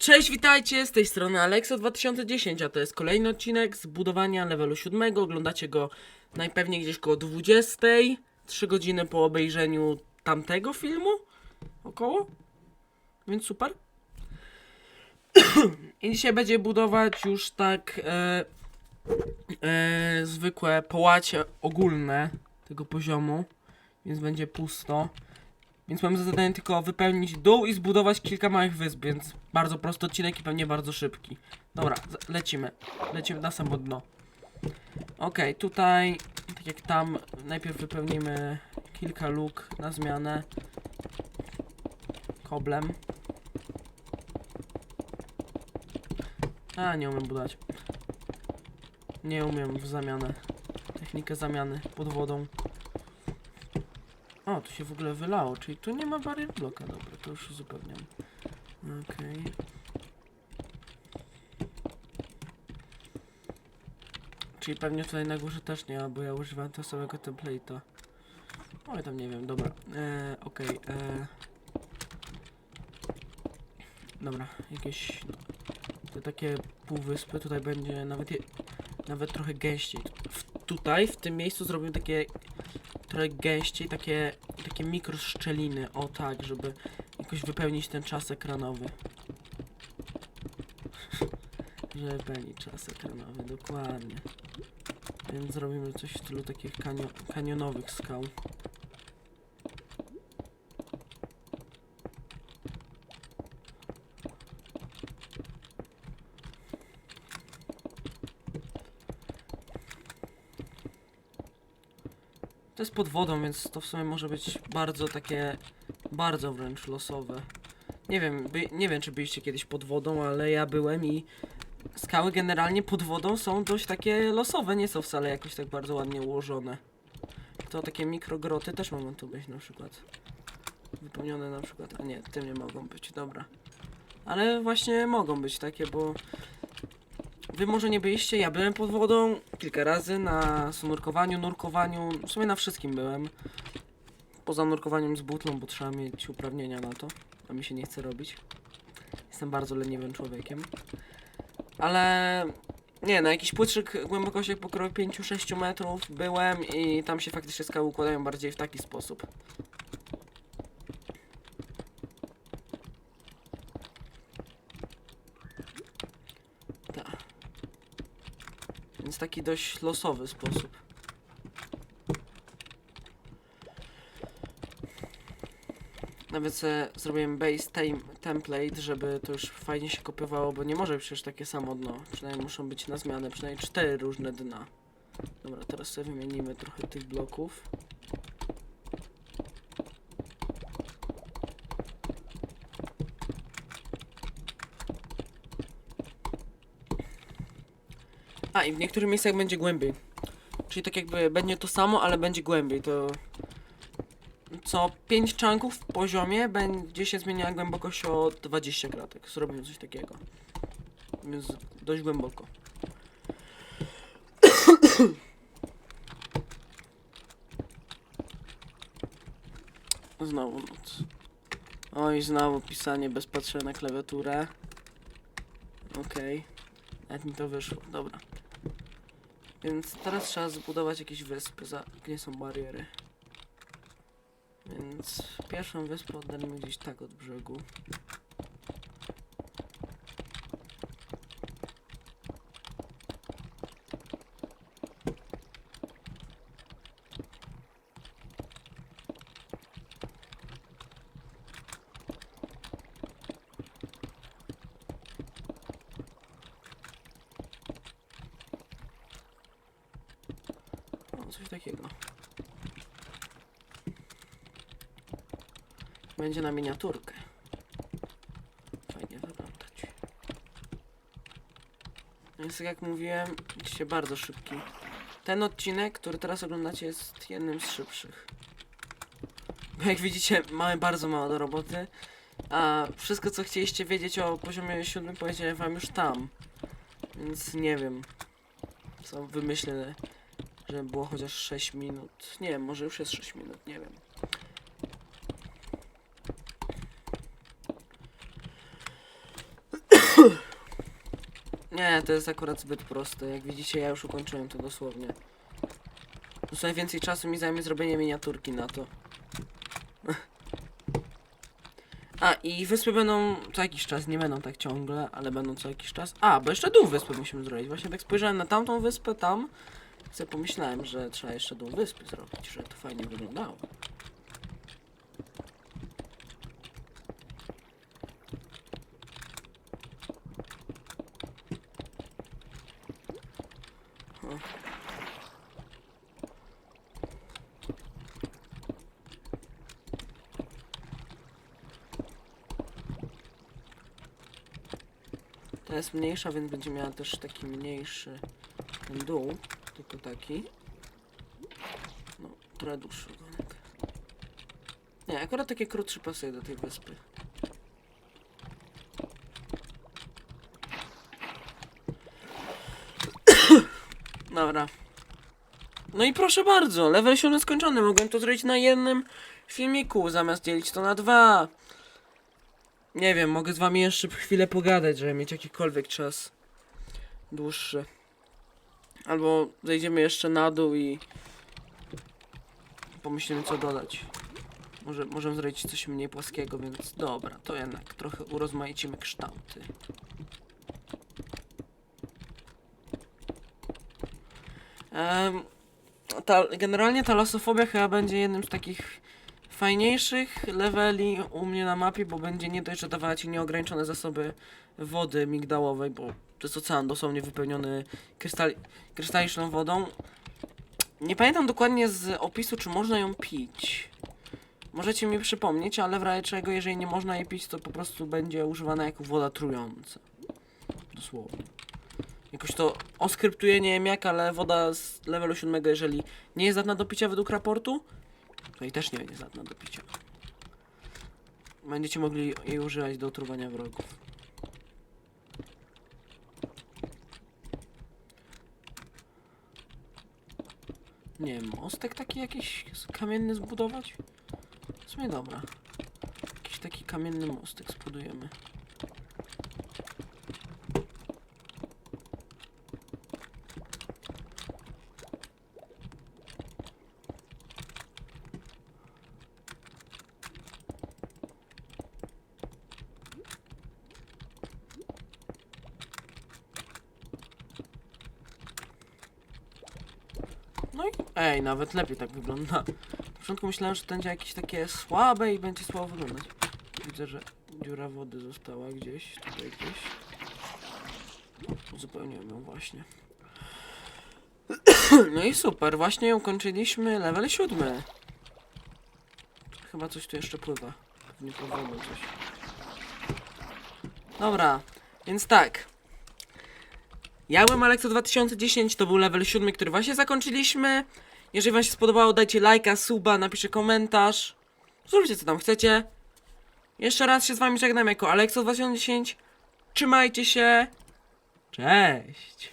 Cześć, witajcie, z tej strony Alexo2010, a to jest kolejny odcinek z budowania levelu 7. Oglądacie go najpewniej gdzieś koło 20, 3 godziny po obejrzeniu tamtego filmu, około, więc super. I dzisiaj będzie budować już tak e, e, zwykłe połacie ogólne tego poziomu, więc będzie pusto. Więc mam za zadanie tylko wypełnić dół i zbudować kilka małych wysp, więc bardzo prosty odcinek i pewnie bardzo szybki. Dobra, lecimy. Lecimy na samo dno. Okej, tutaj, tak jak tam, najpierw wypełnimy kilka luk na zmianę. Koblem. A, nie umiem budować. Nie umiem w zamianę. Technikę zamiany pod wodą. O, tu się w ogóle wylało, czyli tu nie ma barier bloka. Dobra, to już uzupełniam. Okej. Czyli pewnie tutaj na górze też nie ma, bo ja używam tego samego template'a. Oj, tam nie wiem, dobra. E, Okej, e... Dobra, jakieś... No, te takie półwyspy, tutaj będzie nawet, je, nawet trochę gęściej. W, tutaj, w tym miejscu zrobię takie trochę gęściej, takie, takie mikroszczeliny, o tak, żeby jakoś wypełnić ten czas ekranowy. żeby wypełnić czas ekranowy, dokładnie. Więc zrobimy coś w stylu takich kanio kanionowych skał. To jest pod wodą, więc to w sumie może być bardzo takie, bardzo wręcz losowe. Nie wiem, by, nie wiem czy byliście kiedyś pod wodą, ale ja byłem i skały generalnie pod wodą są dość takie losowe, nie są wcale jakoś tak bardzo ładnie ułożone. To takie mikrogroty też mogą tu być na przykład. Wypełnione na przykład, a nie, tym nie mogą być, dobra. Ale właśnie mogą być takie, bo Wy może nie byliście, ja byłem pod wodą kilka razy na snurkowaniu, nurkowaniu, w sumie na wszystkim byłem. Poza nurkowaniem z butlą, bo trzeba mieć uprawnienia na to, a mi się nie chce robić. Jestem bardzo leniwym człowiekiem. Ale nie, na jakiś płytszych głębokościach pokroju 5-6 metrów byłem i tam się faktycznie skały układają bardziej w taki sposób. Tak. Więc taki dość losowy sposób. Nawet sobie zrobiłem base tem template, żeby to już fajnie się kopiowało, bo nie może przecież takie samo dno. Przynajmniej muszą być na zmianę, przynajmniej cztery różne dna. Dobra, teraz sobie wymienimy trochę tych bloków. A i w niektórych miejscach będzie głębiej. Czyli tak jakby będzie to samo, ale będzie głębiej. To co 5 czanków w poziomie będzie się zmieniała głębokość o 20 kratek. Zrobimy coś takiego. Więc dość głęboko. Znowu noc. Oj, znowu pisanie bez patrzenia na klawiaturę. Okej. Nawet mi to wyszło, dobra. Więc teraz trzeba zbudować jakieś wyspy, za gdzie są bariery. Więc pierwszą wyspę oddalimy gdzieś tak od brzegu. Coś takiego. Będzie na miniaturkę. Fajnie wyglądać. Więc tak jak mówiłem, się bardzo szybki. Ten odcinek, który teraz oglądacie, jest jednym z szybszych. Bo jak widzicie, mamy bardzo mało do roboty. A wszystko, co chcieliście wiedzieć o poziomie 7, powiedziałem wam już tam. Więc nie wiem. Co wymyślę żeby było chociaż 6 minut. Nie wiem, może już jest 6 minut, nie wiem. Nie, to jest akurat zbyt proste. Jak widzicie, ja już ukończyłem to dosłownie. Dosłownie więcej czasu mi zajmie zrobienie miniaturki na to. A, i wyspy będą co jakiś czas, nie będą tak ciągle, ale będą co jakiś czas. A, bo jeszcze dół wyspy musimy zrobić. Właśnie tak spojrzałem na tamtą wyspę, tam. Sobie pomyślałem, że trzeba jeszcze dół wyspy zrobić, że to fajnie wyglądało. Jest mniejsza, więc będzie miała też taki mniejszy dół, tylko taki. No, trochę dłuższy ogonek. Nie, akurat takie krótsze pasuje do tej wyspy. Dobra. No i proszę bardzo, level 7 skończony. Mogłem to zrobić na jednym filmiku, zamiast dzielić to na dwa. Nie wiem, mogę z wami jeszcze chwilę pogadać, żeby mieć jakikolwiek czas dłuższy. Albo zejdziemy jeszcze na dół i pomyślimy co dodać. Może możemy zrobić coś mniej płaskiego, więc dobra, to jednak trochę urozmaicimy kształty. Em, ta, generalnie ta losofobia chyba będzie jednym z takich fajniejszych leveli u mnie na mapie, bo będzie nie dość, że dawała ci nieograniczone zasoby wody migdałowej, bo jest ocean dosłownie wypełniony krystali krystaliczną wodą. Nie pamiętam dokładnie z opisu, czy można ją pić. Możecie mi przypomnieć, ale w razie czego, jeżeli nie można jej pić, to po prostu będzie używana jako woda trująca. Dosłownie. Jakoś to oskryptuję, nie wiem jak, ale woda z levelu 7, jeżeli nie jest zdatna do picia według raportu, to i też nie będzie zdatna do picia. Będziecie mogli jej używać do otruwania wrogów. Nie wiem, mostek taki jakiś kamienny zbudować? W sumie dobra. Jakiś taki kamienny mostek zbudujemy. No i ej, nawet lepiej tak wygląda. Na początku myślałem, że to będzie jakieś takie słabe i będzie słabo wyglądać. Widzę, że dziura wody została gdzieś, tutaj gdzieś. Uzupełniłem ją właśnie. No i super, właśnie ukończyliśmy level siódmy. Chyba coś tu jeszcze pływa. Pewnie wodą coś. Dobra, więc tak. Ja byłem Alekso 2010, to był level 7, który właśnie zakończyliśmy. Jeżeli wam się spodobało, dajcie lajka, suba, napiszcie komentarz. Zróbcie co tam chcecie. Jeszcze raz się z wami żegnam jako Alekso 2010. Trzymajcie się. Cześć.